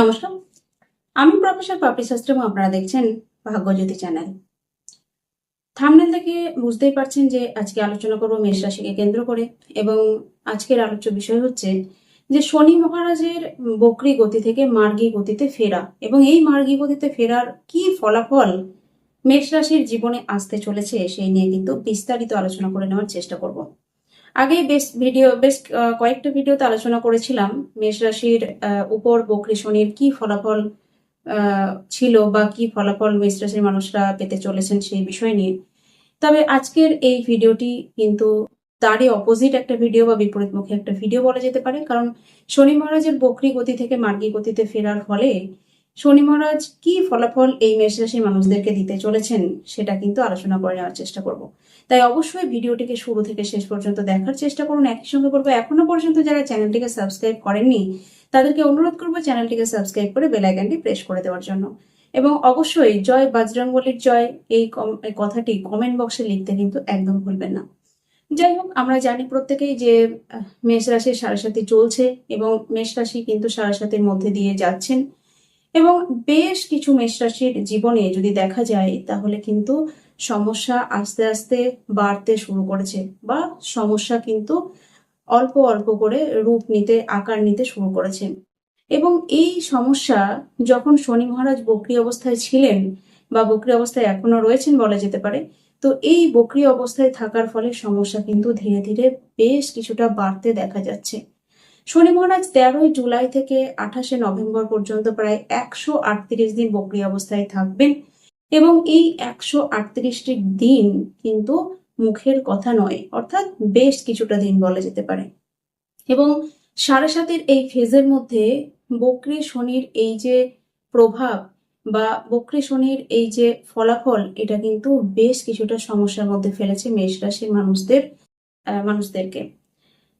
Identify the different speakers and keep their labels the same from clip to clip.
Speaker 1: নমস্কার। আমি প্রফেসর পাপড়ি শাস্ত্রী আপনারা দেখছেন ভাগ্যজ্যোতি চ্যানেল। থামনেল থেকে বুঝতেই পারছেন যে আজকে আলোচনা করব মেষ রাশিকে কেন্দ্র করে এবং আজকের আলোচ্য বিষয় হচ্ছে যে শনি মহারাজের বক্রি গতি থেকে মার্গী গতিতে ফেরা এবং এই মার্গী গতিতে ফেরার কি ফলাফল মেষ রাশির জীবনে আসতে চলেছে, সেই নিয়ে কিন্তু বিস্তারিত আলোচনা করে নেওয়ার চেষ্টা করব। আগে বেশ ভিডিও বেশ কয়েকটা ভিডিওতে আলোচনা করেছিলাম মেষ রাশির উপর বকরি শনির কি ফলাফল ছিল বা কি ফলাফল মেষ রাশির মানুষরা পেতে চলেছেন সেই বিষয় নিয়ে। তবে আজকের এই ভিডিওটি কিন্তু তারই অপোজিট একটা ভিডিও বা বিপরীতমুখী একটা ভিডিও বলা যেতে পারে। কারণ শনি মহারাজের বকরি গতি থেকে মার্গী গতিতে ফেরার ফলে শনি মহারাজ, কি ফলাফল এই মেষ রাশির মানুষদেরকে দিতে চলেছেন সেটা কিন্তু আলোচনা করে নেওয়ার চেষ্টা করব। তাই অবশ্যই ভিডিওটিকে শুরু থেকে শেষ পর্যন্ত দেখার চেষ্টা করুন। একই সঙ্গে বলব, এখনও পর্যন্ত যারা চ্যানেলটিকে সাবস্ক্রাইব করেননি, তাদেরকে অনুরোধ করব চ্যানেলটিকে সাবস্ক্রাইব করে বেল আইকনটি প্রেস করে দেওয়ার জন্য। এবং অবশ্যই জয় বজরঙ্গলির জয়, এই কথাটি কমেন্ট বক্সে লিখতে কিন্তু একদম ভুলবেন না। যাই হোক, আমরা জানি প্রত্যেকেই যে মেষ রাশির সারাসাথী চলছে এবং মেষ রাশি কিন্তু সারাসাথীর মধ্যে দিয়ে যাচ্ছেন। এবং বেশ কিছু মেষ রাশির জীবনে যদি দেখা যায়, তাহলে কিন্তু সমস্যা আস্তে আস্তে বাড়তে শুরু করেছে বা সমস্যা কিন্তু অল্প অল্প করে রূপ নিতে, আকার নিতে শুরু করেছে। এবং এই সমস্যা যখন শনি মহারাজ বক্রি অবস্থায় ছিলেন বা বক্রি অবস্থায় এখনও রয়েছেন বলা যেতে পারে, তো এই বক্রি অবস্থায় থাকার ফলে সমস্যা কিন্তু ধীরে ধীরে বেশ কিছুটা বাড়তে দেখা যাচ্ছে। শনি মহারাজ তেরোই জুলাই থেকে আঠাশে নভেম্বর পর্যন্ত প্রায় একশো আটত্রিশ দিন বক্রি অবস্থায় থাকবেন এবং এই একশো আটত্রিশটি দিন কিন্তু মুখের কথা নয়, অর্থাৎ বেশ কিছুটা দিন বলা যেতে পারে। এবং সাড়ে সাতের এই ফেজের মধ্যে বক্রি শনির এই যে প্রভাব বা বক্রি শনির এই যে ফলাফল, এটা কিন্তু বেশ কিছুটা সমস্যার মধ্যে ফেলেছে মেষ রাশির মানুষদের মানুষদেরকে।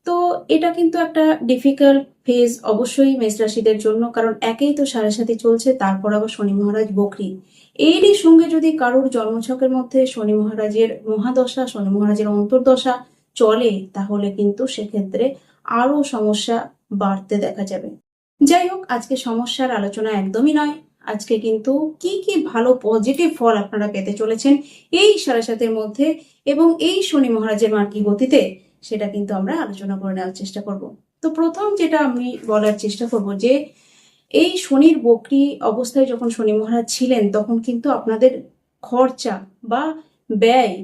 Speaker 1: তো এটা কিন্তু একটা ডিফিকাল্ট ফেজ অবশ্যই মেষ রাশিদের জন্য, কারণ একেই তো সাড়ে সাথে চলছে, তারপর আবার শনি মহারাজ বকরি। এরই সঙ্গে যদি কারোর জন্মছকের মধ্যে শনি মহারাজের মহাদশা, শনি মহারাজের অন্তর্দশা চলে, তাহলে কিন্তু সেক্ষেত্রে আরও সমস্যা বাড়তে দেখা যাবে। যাই হোক, আজকে সমস্যার আলোচনা একদমই নয়। আজকে কিন্তু কি কি ভালো পজিটিভ ফল আপনারা পেতে চলেছেন এই সাড়ে সাতের মধ্যে এবং এই শনি মহারাজের মার্কি গতিতে সেটা কিন্তু আমরা আলোচনা করে নেওয়ার চেষ্টা করব। তো প্রথম যেটা আমি বলার চেষ্টা করব যে, এই শনির বকরি অবস্থায় যখন শনি মহারাজ ছিলেন, তখন কিন্তু আপনাদের খরচা বা ব্যয়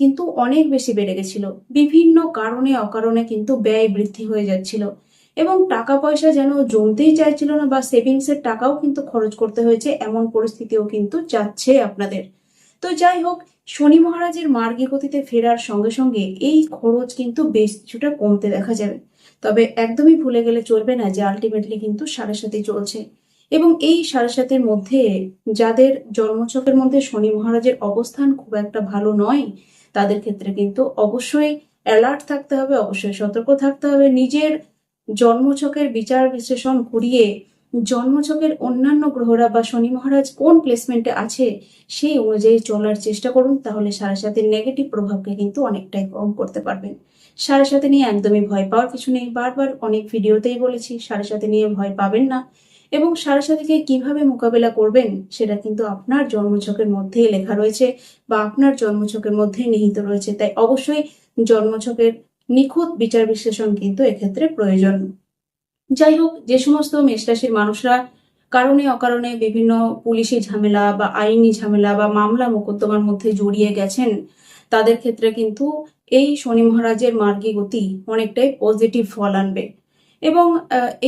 Speaker 1: কিন্তু অনেক বেশি বেড়ে গেছিল। বিভিন্ন কারণে অকারণে কিন্তু ব্যয় বৃদ্ধি হয়ে যাচ্ছিল এবং টাকা পয়সা যেন জমতেই চাইছিল না বা সেভিংসের টাকাও কিন্তু খরচ করতে হয়েছে, এমন পরিস্থিতিও কিন্তু যাচ্ছে আপনাদের। তো যাই হোক, শনি মহারাজের মার্গী গতিতে ফেরার সঙ্গে সঙ্গে এই খরচ কিন্তু বেশ কিছুটা কমতে দেখা যাবে। তবে একদমই ভুলে গেলে চলবে না যে আলটিমেটলি কিন্তু সাড়ে সাথে চলছে। এবং এই সাড়ে সাতের মধ্যে যাদের জন্মছকের মধ্যে শনি মহারাজের অবস্থান খুব একটা ভালো নয়, তাদের ক্ষেত্রে কিন্তু অবশ্যই অ্যালার্ট থাকতে হবে, অবশ্যই সতর্ক থাকতে হবে। নিজের জন্মছকের বিচার বিশ্লেষণ করিয়ে জন্মছকের অন্যান্য গ্রহরা বা শনি মহারাজ কোন প্লেসমেন্টে আছে, সেই অনুযায়ী চলার চেষ্টা করুন, তাহলে সাড়ে সাতের নেগেটিভ প্রভাবকে কিন্তু অনেকটাই কম করতে পারবেন। সাড়ে সাথে নিয়ে একদমই ভয় পাওয়ার কিছু নেই। বারবার অনেক ভিডিওতেই বলেছি সাড়ে সাথে নিয়ে ভয় পাবেন না। এবং সাড়ে সাথেকে কীভাবে মোকাবেলা করবেন, সেটা কিন্তু আপনার জন্মছকের মধ্যেই লেখা রয়েছে বা আপনার জন্মছকের মধ্যেই নিহিত রয়েছে। তাই অবশ্যই জন্মছকের নিখুঁত বিচার বিশ্লেষণ কিন্তু এক্ষেত্রে প্রয়োজন। যাই হোক যে সমস্ত মেষ রাশির মানুষরা কারণে অকারণে বিভিন্ন পুলিশি ঝামেলা বা আইনি ঝামেলা বা মামলা মোকদ্দমার মধ্যে জড়িয়ে গেছেন, তাদের ক্ষেত্রে কিন্তু এই শনি মহারাজের মার্গী গতি অনেকটাই পজিটিভ ফল আনবে। এবং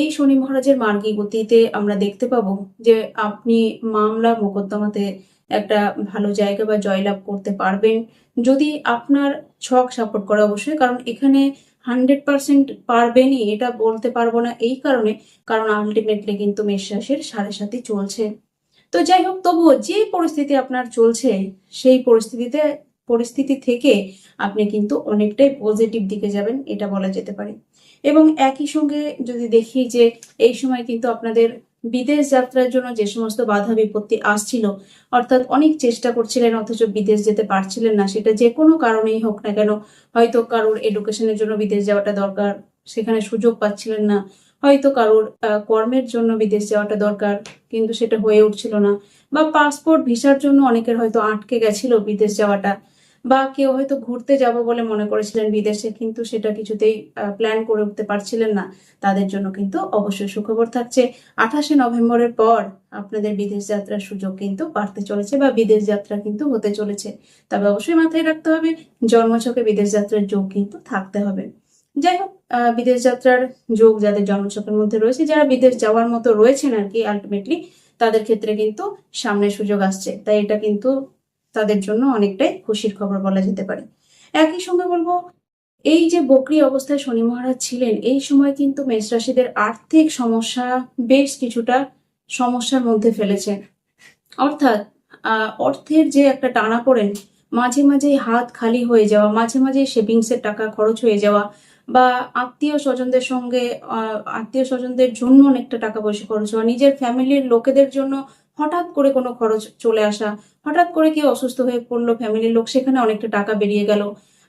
Speaker 1: এই শনি মহারাজের মার্গী গতিতে আমরা দেখতে পাবো যে আপনি মামলা মোকদ্দমাতে একটা ভালো জায়গা বা জয়লাভ করতে পারবেন। যদি আপনার ছক সাপোর্ট করে অবশ্যই, কারণ এখানে হান্ড্রেড পারসেন্ট পারবেনই, এটা বলতে পারব না এই কারণে, কারণ আলটিমেটলি কিন্তু মেষ রাশির সাড়ে সাথে চলছে। তো যাই হোক, তবুও যে পরিস্থিতি আপনার চলছে, সেই পরিস্থিতিতে, পরিস্থিতি থেকে আপনি কিন্তু অনেকটাই পজিটিভ দিকে যাবেন, এটা বলা যেতে পারে। এবং একই সঙ্গে যদি দেখি যে এই সময় কিন্তু আপনাদের বিদেশ যাত্রার জন্য যে সমস্ত বাধা বিপত্তি আসছিল, অর্থাৎ অনেক চেষ্টা করছিলেন, অথচ বিদেশ যেতে পারছিলেন না। সেটা যে কোনো কারণেই হোক না কেন, হয়তো কারোর এডুকেশনের জন্য বিদেশ যাওয়াটা দরকার, সেখানে সুযোগ পাচ্ছিলেন না। হয়তো কারোর কর্মের জন্য বিদেশ যাওয়াটা দরকার, কিন্তু সেটা হয়ে উঠছিল না। বা পাসপোর্ট ভিসার জন্য অনেকের হয়তো আটকে গেছিল বিদেশ যাওয়াটা। বা কেউ হয়তো ঘুরতে যাব বলে মনে করেছিলেন বিদেশে, কিন্তু সেটা কিছুতেই প্ল্যান করে উঠতে পারছিলেন না। তাদের জন্য কিন্তু অবশ্যই সুখবর থাকছে। আঠাশে নভেম্বরের পর আপনাদের বিদেশ যাত্রার সুযোগ কিন্তু বাড়তে চলেছে বা বিদেশ যাত্রা কিন্তু হতে চলেছে। তবে অবশ্যই মাথায় রাখতে হবে, জন্মছকে বিদেশ যাত্রার যোগ কিন্তু থাকতে হবে। যাই হোক বিদেশ যাত্রার যোগ যাদের জন্মছকের মধ্যে রয়েছে, যারা বিদেশ যাওয়ার মতো রয়েছেন আর কি আলটিমেটলি তাদের ক্ষেত্রে কিন্তু সামনে সুযোগ আসছে। তাই এটা কিন্তু তাদের জন্য অনেকটাই খুশির খবর বলা যেতে পারে। একই সঙ্গে বলব, এই যে বকরি অবস্থায় শনি মহারাজ ছিলেন, এই সময় কিন্তু মেষ রাশিদের আর্থিক সমস্যা বেশ কিছুটা সমস্যার মধ্যে ফেলেছে। অর্থাৎ অর্থের যে একটা টানা পড়েন মাঝে মাঝে হাত খালি হয়ে যাওয়া, মাঝে মাঝে সেভিংসের টাকা খরচ হয়ে যাওয়া, বা আত্মীয় স্বজনদের সঙ্গে আত্মীয় স্বজনদের জন্য অনেকটা টাকা পয়সা খরচ হওয়া, নিজের ফ্যামিলির লোকেদের জন্য হঠাৎ করে কোনো খরচ চলে আসা হঠাৎ করে কেউ অসুস্থ হয়ে পড়ল ফ্যামিলির লোক সেখানে অনেকটা টাকা বেরিয়ে গেল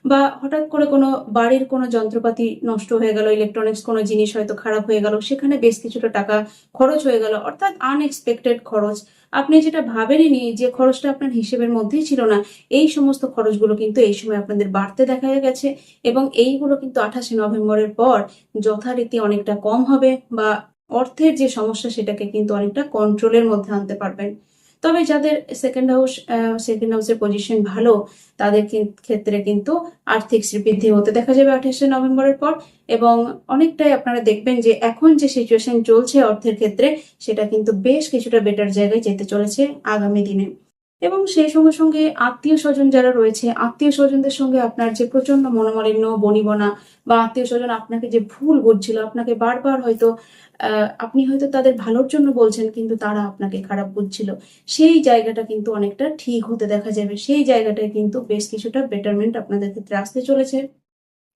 Speaker 1: বা হঠাৎ করে কোনো বাড়ির কোনো যন্ত্রপাতি নষ্ট হয়ে গেল ইলেকট্রনিক্স কোনো জিনিস হয়তো খারাপ হয়ে গেল, সেখানে বেশ কিছুটা টাকা খরচ হয়ে গেল, অর্থাৎ আনএক্সপেক্টেড খরচ। আপনি যেটা ভাবেননি যে খরচটা আপনার হিসেবের মধ্যেই ছিল না, এই সমস্ত খরচগুলো কিন্তু এই সময় আপনাদের বাড়তে দেখা গেছে এবং এইগুলো কিন্তু আঠাশে নভেম্বরের পর যথারীতি অনেকটা কম হবে বা অর্থের যে সমস্যা সেটাকে কিন্তু অনেকটা কন্ট্রোলের মধ্যে আনতে পারবেন। তবে যাদের সেকেন্ড হাউস সেকেন্ড হাউসের পজিশন ভালো, তাদের ক্ষেত্রে কিন্তু আর্থিক শ্রীবৃদ্ধি হতে দেখা যাবে আঠাশে নভেম্বরের পর এবং অনেকটাই আপনারা দেখবেন যে এখন যে সিচুয়েশন চলছে অর্থের ক্ষেত্রে, সেটা কিন্তু বেশ কিছুটা বেটার জায়গায় যেতে চলেছে আগামী দিনে। এবং সেই সঙ্গে সঙ্গে আত্মীয় স্বজন যারা রয়েছে, আত্মীয় স্বজনদের সঙ্গে আপনার যে প্রচণ্ড মনোমালিন্য, বনিবনা বা আত্মীয় স্বজন আপনাকে যে ভুল বুঝছিল, আপনাকে বারবার হয়তো আপনি হয়তো তাদের ভালোর জন্য বলছেন, কিন্তু তারা আপনাকে খারাপ বুঝছিল। সেই জায়গাটা কিন্তু অনেকটা ঠিক হতে দেখা যাবে। সেই জায়গাটায় কিন্তু বেশ কিছুটা বেটারমেন্ট আপনাদের ক্ষেত্রে আসতে চলেছে।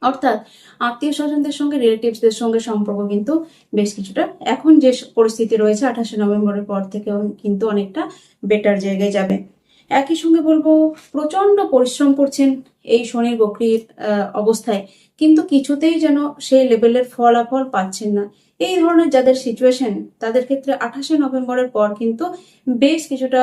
Speaker 1: অর্থাৎ আত্মীয় স্বজনদের সঙ্গে রিলেটিভসদের সঙ্গে সম্পর্ক কিন্তু বেশ কিছুটা। এখন যে পরিস্থিতি রয়েছে, আঠাশে নভেম্বরের পর থেকে কিন্তু অনেকটা বেটার জায়গায় যাবে। একই সঙ্গে বলব প্রচণ্ড পরিশ্রম করছেন এই শনির বকরির অবস্থায়। কিন্তু কিছুতেই যেন সেই লেভেলের ফলাফল পাচ্ছেন না। এই ধরনের যাদের সিচুয়েশন তাদের ক্ষেত্রে আঠাশে নভেম্বরের পর কিন্তু বেশ কিছুটা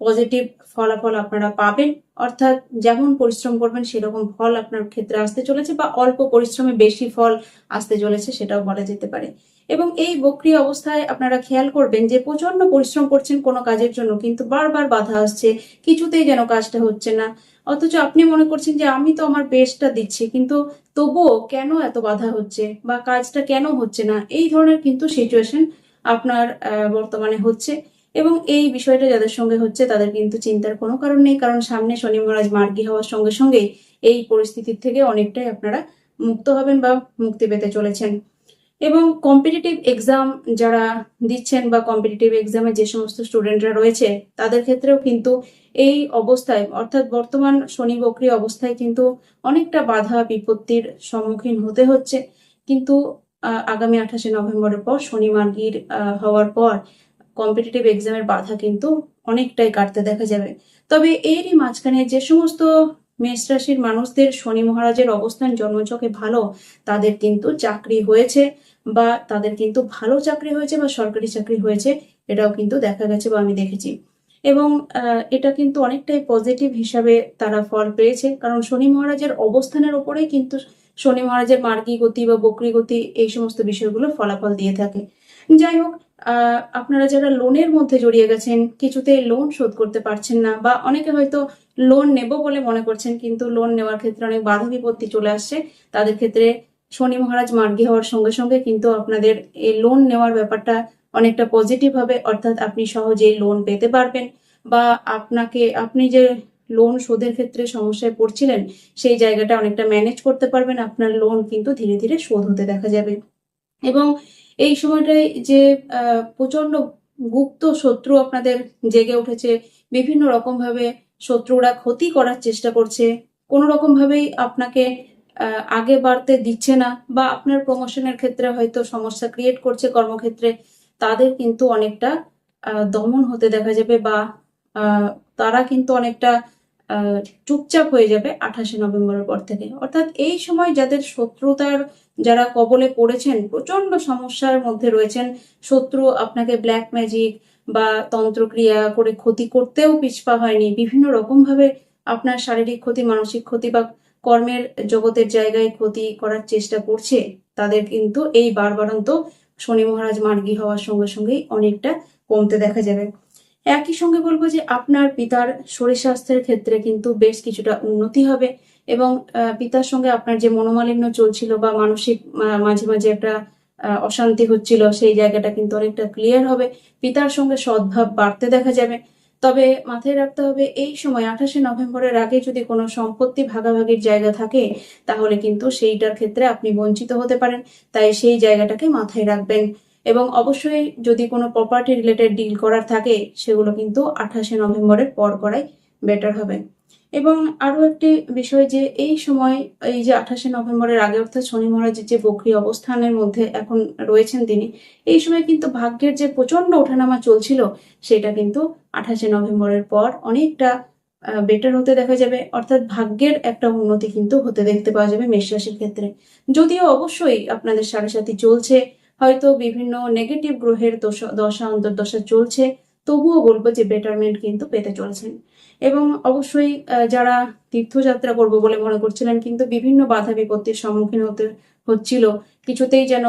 Speaker 1: পজিটিভ ফলাফল আপনারা পাবেন। অর্থাৎ যেমন পরিশ্রম করবেন, সেরকম ফল আপনার ক্ষেত্রে আসতে চলেছে বা অল্প পরিশ্রমে বেশি ফল আসতে চলেছে সেটাও বলা যেতে পারে। এবং এই বক্রিয় অবস্থায় আপনারা খেয়াল করবেন যে প্রচণ্ড পরিশ্রম করছেন কোনো কাজের জন্য, কিন্তু বারবার বাধা আসছে, কিছুতেই যেন কাজটা হচ্ছে না। অথচ আপনি মনে করছেন যে আমি তো আমার বেস্টটা দিচ্ছি, কিন্তু তবুও কেন এত বাধা হচ্ছে বা কাজটা কেন হচ্ছে না? এই ধরনের কিন্তু সিচুয়েশন আপনার বর্তমানে হচ্ছে। এবং এই বিষয়টা যাদের সঙ্গে হচ্ছে তাদের কিন্তু চিন্তার কোনো কারণ নেই, কারণ সামনে শনি মহারাজ মার্গী হওয়ার সঙ্গে সঙ্গে এই পরিস্থিতির থেকে অনেকটাই আপনারা মুক্ত হবেন বা মুক্তি পেতে চলেছেন। এবং কম্পিটিটিভ এক্সাম যারা দিচ্ছেন বা কম্পিটিটিভ এক্সামে যে সমস্ত স্টুডেন্টরা রয়েছে, তাদের ক্ষেত্রেও কিন্তু এই অবস্থায়, অর্থাৎ বর্তমান শনি বক্রি অবস্থায় কিন্তু অনেকটা বাধা বিপত্তির সম্মুখীন হতে হচ্ছে। কিন্তু আগামী আঠাশে নভেম্বরের পর শনি মার্গীর হওয়ার পর কম্পিটিটিভ এক্সামের বাধা কিন্তু অনেকটাই কাটতে দেখা যাবে। তবে এরই মাঝখানে যে সমস্ত মেষ রাশির মানুষদের শনি মহারাজের অবস্থান জন্মছকে ভালো, তাদের কিন্তু চাকরি হয়েছে বা তাদের কিন্তু ভালো চাকরি হয়েছে বা সরকারি চাকরি হয়েছে, এটাও কিন্তু দেখা গেছে বা আমি দেখেছি। এবং এটা কিন্তু অনেকটাই পজিটিভ হিসাবে তারা ফল পেয়েছে, কারণ শনি মহারাজের অবস্থানের ওপরেই কিন্তু শনি মহারাজের মার্গী গতি বা বক্রি গতি এই সমস্ত বিষয়গুলো ফলাফল দিয়ে থাকে। যাই হোক আপনারা যারা লোনের মধ্যে জড়িয়ে গেছেন কিছুতেই লোন শোধ করতে পারছেন না বা অনেকে হয়তো লোন নেব বলে মনে করছেন, কিন্তু লোন নেওয়ার ক্ষেত্রে অনেক বাধা বিপত্তি চলে আসছে। তাদের ক্ষেত্রে শনি মহারাজ মার্গী হওয়ার সঙ্গে সঙ্গে কিন্তু আপনাদের এই লোন নেওয়ার ব্যাপারটা অনেকটা পজিটিভ হবে, অর্থাৎ আপনি সহজেই লোন পেতে পারবেন। বা আপনাকে, আপনি যে লোন শোধের ক্ষেত্রে সমস্যায় পড়ছিলেন, সেই জায়গাটা অনেকটা ম্যানেজ করতে পারবেন। আপনার লোন কিন্তু ধীরে ধীরে শোধ হতে দেখা যাবে। এবং এই সময়টায় যে প্রচণ্ড গুপ্ত শত্রু আপনাদের জেগে উঠেছে, বিভিন্ন রকম ভাবে শত্রুরা ক্ষতি করার চেষ্টা করছে, কোনো রকম ভাবেই আপনাকে আগে বাড়তে দিচ্ছে না বা আপনার প্রমোশনের ক্ষেত্রে হয়তো সমস্যা ক্রিয়েট করছে কর্মক্ষেত্রে, তাদের কিন্তু অনেকটা দমন হতে দেখা যাবে বা তারা কিন্তু অনেকটা চুপচাপ হয়ে যাবে আঠাশে নভেম্বরের পর থেকে। অর্থাৎ এই সময় যাদের শত্রুতার যারা কবলে পড়েছেন প্রচণ্ড সমস্যার মধ্যে রয়েছেন, শত্রু আপনাকে ব্ল্যাক ম্যাজিক বা তন্ত্রক্রিয়া করে ক্ষতি করতেও পিছপা হয়নি, বিভিন্ন রকম ভাবে আপনার শারীরিক ক্ষতি, মানসিক ক্ষতি বা কর্মের জগতের জায়গায় ক্ষতি করার চেষ্টা করছে, তাদের কিন্তু এই বারবারন্ত শনি মহারাজ মার্গী হওয়ার সঙ্গে সঙ্গেই অনেকটা কমতে দেখা যাবে। একই সঙ্গে বলব যে আপনার পিতার শরীর স্বাস্থ্যের ক্ষেত্রে কিন্তু বেশ কিছুটা উন্নতি হবে এবং পিতার সঙ্গে আপনার যে মনোমালিন্য চলছিল বা মানসিক মাঝে মাঝে একটা অশান্তি হচ্ছিল সেই জায়গাটা কিন্তু অনেকটা ক্লিয়ার হবে। পিতার সঙ্গে সদ্ভাব বাড়তে দেখা যাবে। তবে মাথায় রাখতে হবে, এই সময় আঠাশে নভেম্বরের আগে যদি কোনো সম্পত্তি ভাগাভাগির জায়গা থাকে, তাহলে কিন্তু সেইটার ক্ষেত্রে আপনি বঞ্চিত হতে পারেন। তাই সেই জায়গাটাকে মাথায় রাখবেন। এবং অবশ্যই যদি কোনো প্রপার্টি রিলেটেড ডিল করার থাকে, সেগুলো কিন্তু আঠাশে নভেম্বরের পর করাই বেটার হবে। এবং আরও একটি বিষয় যে এই সময়, এই যে আঠাশে নভেম্বরের আগে অর্থাৎ শনি মহারাজের যে বক্রি অবস্থানের মধ্যে এখন রয়েছেন তিনি, এই সময় কিন্তু ভাগ্যের যে প্রচণ্ড ওঠানামা চলছিল, সেটা কিন্তু আঠাশে নভেম্বরের পর অনেকটা বেটার হতে দেখা যাবে। অর্থাৎ ভাগ্যের একটা উন্নতি কিন্তু হতে দেখতে পাওয়া যাবে মেষ রাশির ক্ষেত্রে। যদিও অবশ্যই আপনাদের সাড়ে সাথী চলছে হয়তো বিভিন্ন নেগেটিভ গ্রহের দশা দশা, অন্তর্দশা চলছে, তবুও বলব যে বেটারমেন্ট কিন্তু পেতে চলছেন। এবং অবশ্যই যারা তীর্থযাত্রা করব বলে মনে করছিলেন, কিন্তু বিভিন্ন বাধা বিপত্তির সম্মুখীন হতে হচ্ছিল, কিছুতেই যেন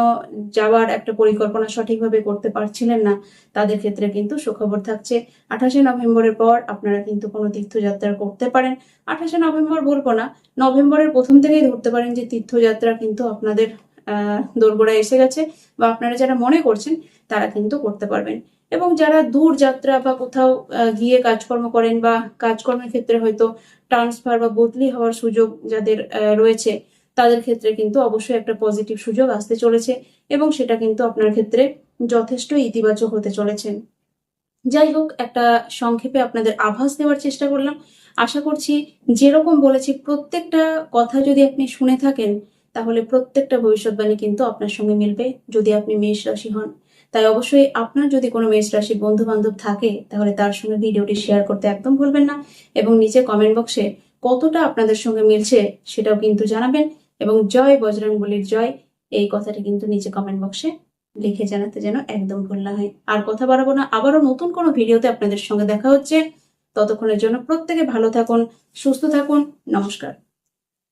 Speaker 1: যাওয়ার একটা পরিকল্পনা সঠিকভাবে করতে পারছিলেন না, তাদের ক্ষেত্রে কিন্তু সুখবর থাকছে। আঠাশে নভেম্বরের পর আপনারা কিন্তু কোনো তীর্থযাত্রা করতে পারেন। আঠাশে নভেম্বর বলব না, নভেম্বরের প্রথম থেকেই ধরতে পারেন যে তীর্থযাত্রা কিন্তু আপনাদের দোরগোড়ায় এসে গেছে বা আপনারা যারা মনে করছেন, তারা কিন্তু করতে পারবেন। এবং যারা দূর যাত্রা বা কোথাও গিয়ে কাজকর্ম করেন বা কাজকর্মের ক্ষেত্রে হয়তো ট্রান্সফার বা বদলি হওয়ার সুযোগ যাদের রয়েছে, তাদের ক্ষেত্রে কিন্তু অবশ্যই একটা পজিটিভ সুযোগ আসতে চলেছে এবং সেটা কিন্তু আপনার ক্ষেত্রে যথেষ্ট ইতিবাচক হতে চলেছে। যাই হোক, একটা সংক্ষেপে আপনাদের আভাস দেওয়ার চেষ্টা করলাম। আশা করছি যেরকম বলেছি, প্রত্যেকটা কথা যদি আপনি শুনে থাকেন তাহলে প্রত্যেকটা ভবিষ্যৎবাণী কিন্তু আপনার সঙ্গে মিলবে যদি আপনি মেষ রাশি হন। তাই অবশ্যই আপনার যদি কোনো মেষ রাশির বন্ধু বান্ধব থাকে, তাহলে তার সঙ্গে ভিডিওটি শেয়ার করতে একদম ভুলবেন না এবং নিচে কমেন্ট বক্সে কতটা আপনাদের সঙ্গে মিলছে সেটাও কিন্তু জানাবেন এবং জয় বজরং বলির জয়, এই কথাটি কিন্তু নিচে কমেন্ট বক্সে লিখে জানাতে যেন একদম ভুল না হয়। আর কথা বাড়াবো না, আবারও নতুন কোনো ভিডিওতে আপনাদের সঙ্গে দেখা হচ্ছে। ততক্ষণের জন্য প্রত্যেকে ভালো থাকুন, সুস্থ থাকুন, নমস্কার।